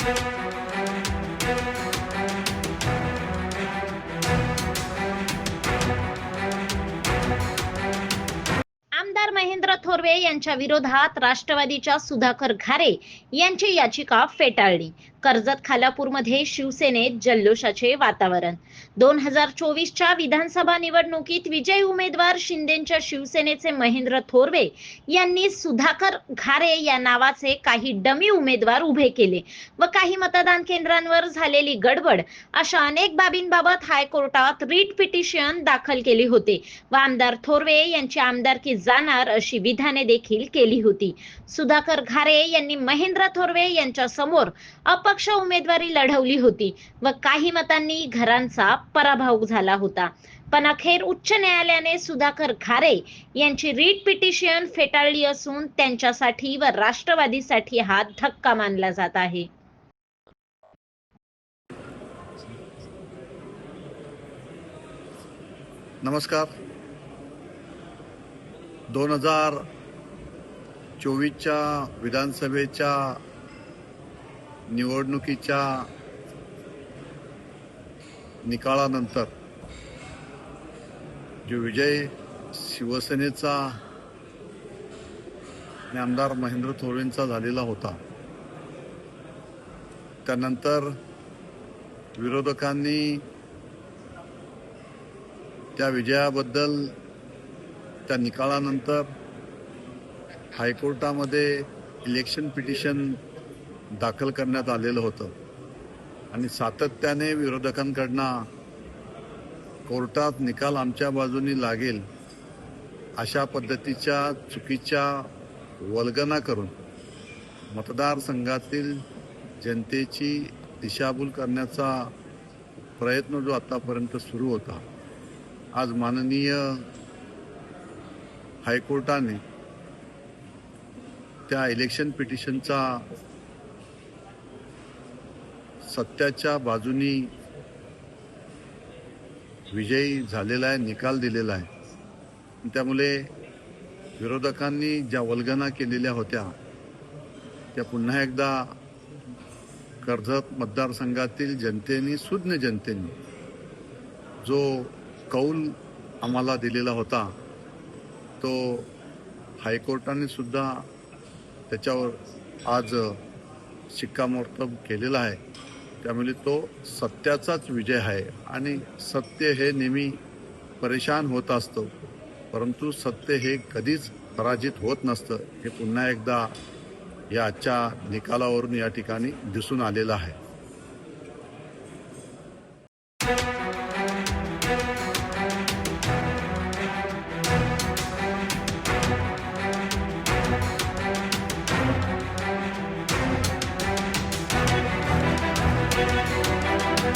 आमदार महेंद्र थोरवे यांच्या विरोधात राष्ट्रवादीच्या सुधाकर घारे यांची याचिका फेटाळली. कर्जत खालापूरमध्ये शिवसेनेत जल्लोषाचे वातावरण. दोन हजार चोवीसच्या विधानसभा निवडणुकीत विजयी उमेदवार शिंदेच्या शिवसेनेचे महेंद्र थोरवे यांनी सुधाकर घारे या नावाचे काही डमी उमेदवार उभे केले व काही मतदान केंद्रांवर झालेली गडबड अशा अनेक बाबींबाबत हायकोर्टात रीट पिटिशन दाखल केली होते व आमदार थोरवे यांची आमदारकी जाणार अशी विधाने देखील केली होती. सुधाकर घारे यांनी महेंद्र थोरवे यांच्या समोर अपक्ष उमेदवारी लढवली होती व काही मतांनी घरांचा पराभव झाला होता. पण अखेर उच्च न्यायालयाने सुधाकर खारे यांची रीट पिटिशन फेटाळली असून त्यांच्यासाठी व राष्ट्रवादीसाठी हा धक्का मानला जात आहे. नमस्कार. दोन हजार चोवीसच्या विधानसभेच्या निवडणुकीच्या निकालानंतर जो विजय शिवसेनेचा आमदार महेंद्र थोरवेंचा झालेला होता त्यानंतर विरोधकांनी त्या विजयाबद्दल त्या निकालानंतर हायकोर्टामध्ये इलेक्शन पिटिशन दाखल करण्यात आलेलं होतं. आणि सातत्याने विरोधकांकडनं कोर्टात निकाल आमच्या बाजूनी लागेल अशा पद्धतीच्या चुकीच्या वल्गना करून मतदारसंघातील जनतेची दिशाभूल करण्याचा प्रयत्न जो आतापर्यंत सुरू होता आज माननीय हायकोर्टाने त्या इलेक्शन पिटिशनचा सत्याच्या बाजूनी विजयी झालेला आहे निकाल दिलेला आहे. त्यामुळे विरोधकांनी ज्या वल्गना केलेल्या होत्या त्या पुन्हा एकदा कर्जत मतदारसंघातील जनतेने सुज्ञ जनतेने जो कौल आम्हाला दिलेला होता तो हायकोर्टाने सुद्धा त्याच्यावर आज शिक्कामोर्तब केलेला आहे. त्यामुळे तो सत्याचाच विजय आहे. आणि सत्य हे नेहमी परेशान होत असतं. परंतु सत्य हे कधीच पराजित होत नसतं. हे पुन्हा एकदा या आजच्या निकालावरून या ठिकाणी दिसून आलेलं आहे.